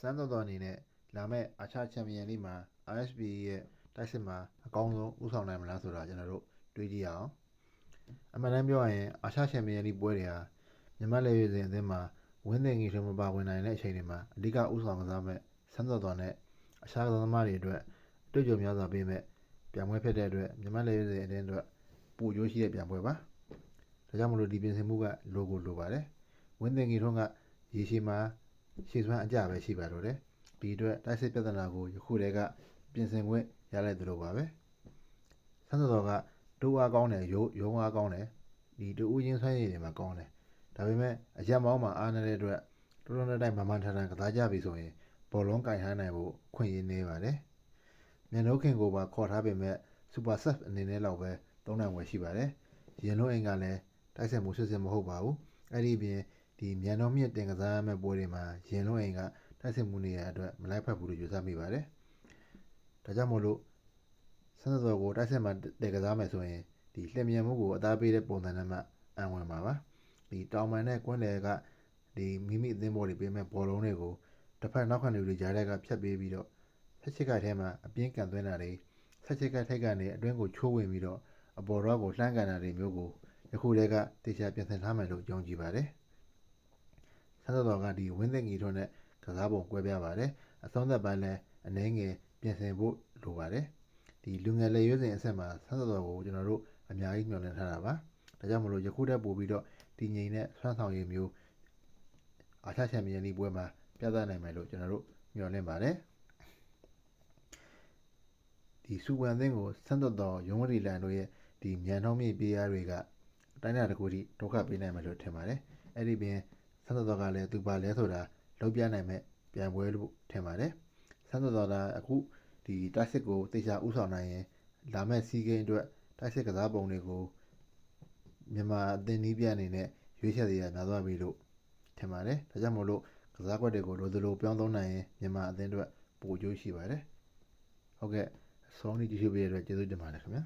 စမ်းတော်တော်အနေနဲ့လာမယ့်အာရှချန်ပီယံလိမှာ RSB ရဲ့တိုက်စစ်မှာအကောင်းဆုံးဥဆောင်နိုင်မလားဆိုတာကျွန်တော်တို့တွေးကြည့်ရအောင်အမှန်တမ်းပြောရရင်အာရှချန်ပီယံလိပွဲတွေဟာမြန်မာလေရွေးစဉ်အသင်းမှာဝင်းသင်ကြီးထုံးမပါဝင်နိုင်တဲ့အချိန်တွေမှာအဓိကဥဆောင်ကစားမဲ့စမ်းတော်တော်နဲ့အခြားကစားသမားတွေအတွက်အတွေ့အကြုံများစွာပေးမဲ့ပြိုင်ပွဲဖြစ်တဲ့အတွက်မြန်မာလေရွေးစဉ်အသင်းအတွက်ပိုကျိုးရှိတဲ့ပြိုင်ပွဲပါဒါကြောင့်မလို့ဒီပြင်ဆင်မှုကလိုကိုလိုပါတယ်ဝင်းသင်ကြီးထုံးကရေရှည်မှာ ရှေ့စွမ်းအကြပဲရှိပါတော့တယ်ဒီအတွက်တိုက်စစ်ပြဿနာကိုယခုတည်းကပြင်ဆင်ခွင့်ရလိုက်သလိုပါပဲဆန်းစောတော်ကဒိုးအားကောင်းတယ်ရုံးရုံးအားကောင်းတယ်ဒီတူဦးချင်းဆွမ်းရည်တွေမှာကောင်းတယ်ဒါပေမဲ့အရက်မောင်းမှာအားနေတဲ့အတွက်တော်တော်နဲ့တိုင်မမှန်ထန်ထန်ကစားကြပြီဆိုရင်ဘောလုံးကင်ထားနိုင်ဖို့ခွင့်ရနေပါတယ်မြန်နှုတ်ခင်ကိုပါခေါ်ထားပေမဲ့စူပါဆက်အနေနဲ့တော့ပဲသုံးနိုင်ဝယ်ရှိပါတယ်ရင်လုံးအိမ်ကလည်းတိုက်စစ်မှုဆွစစ်မဟုတ်ပါဘူးအဲ့ဒီပြင် ဒီမြန်တော်မြင့်တင်ကစားရမယ့်ပွဲတွေမှာရင်လုံးအိမ်ကတိုက်စစ်မှုနေရအတွက်မလိုက်ဖက်ဘူးလို့ယူဆမိပါတယ်။ဒါကြောင့်မို့လို့ဆန်းစောကိုတိုက်စစ်မှာတင်ကစားမယ်ဆိုရင်ဒီလျင်မြန်မှုကိုအသားပေးတဲ့ပုံစံနဲ့မှအံဝင်ပါပါ။ဒီတောင်ပန်နဲ့ကွန်းတယ်ကဒီမိမိအသင်းဘောတွေပေးမဲ့ဘောလုံးတွေကိုတစ်ဖက်နောက်ခံတွေကြားတဲ့ကဖြတ်ပေးပြီးတော့ဆက်ချစ်ကထဲမှာအပြင်းကန်သွင်းတာတွေဆက်ချစ်ကထိတ်ကနေအတွင်းကိုချိုးဝင်ပြီးတော့အပေါ်တော့ကိုလှမ်းကန်တာတွေမျိုးကိုယခုတည်းကတေချာပြင်ဆင်ထားမယ်လို့ယုံကြည်ပါတယ်။ ဆန်းတော်ကဒီဝင်းသိငီထွန်းနဲ့ကစားပုံကွဲပြားပါတယ်အဆုံးသက်ပိုင်းလဲအနှဲငယ်ပြင်ဆင်ဖို့လိုပါတယ်ဒီလူငယ်လေရွေးစဉ်အဆက်မှာဆန်းတော်ကိုကျွန်တော်တို့အများကြီးမျှော်လင့်ထားတာပါဒါကြောင့်မလို့ယခုတည်းပို့ပြီးတော့ဒီငိန်နဲ့ဆွမ်းဆောင်ရည်မျိုးအာရှချန်ပီယံလိပွဲမှာပြသနိုင်မယ်လို့ကျွန်တော်တို့မျှော်လင့်ပါတယ်ဒီစူပန်အသင်းကိုဆန်းတော်တော်ရုံးဝတီလန်တို့ရဲ့ဒီမြန်နှောင်းမြေပေးအားတွေကအတိုင်းအတာတစ်ခုထိဒုက္ခပေးနိုင်မယ်လို့ထင်ပါတယ်အဲ့ဒီပြင် ဆန်းတော်တော်ကလည်းသူပါလဲဆိုတာလုံးပြနိုင်မဲ့ပြန်ပွဲလို့ထင်ပါတယ်ဆန်းတော်တော်ကအခုဒီတိုက်စစ်ကိုတေချာဥဆောင်နိုင်ရင်လာမဲ့စီးကိန်းအတွက်တိုက်စစ်ကစားပုံတွေကိုမြန်မာအသင်းနီးပြအနေနဲ့ရွေးချယ်ရများသွားပြီလို့ထင်ပါတယ်ဒါကြောင့်မို့လို့ကစားကွက်တွေကိုလိုသလိုပြောင်းသုံးနိုင်ရင်မြန်မာအသင်းအတွက်ပိုအကျိုးရှိပါတယ်ဟုတ်ကဲ့အဆုံးထိကြည့်ရှုပေးရတဲ့အတွက်ကျေးဇူးတင်ပါတယ်ခင်ဗျာ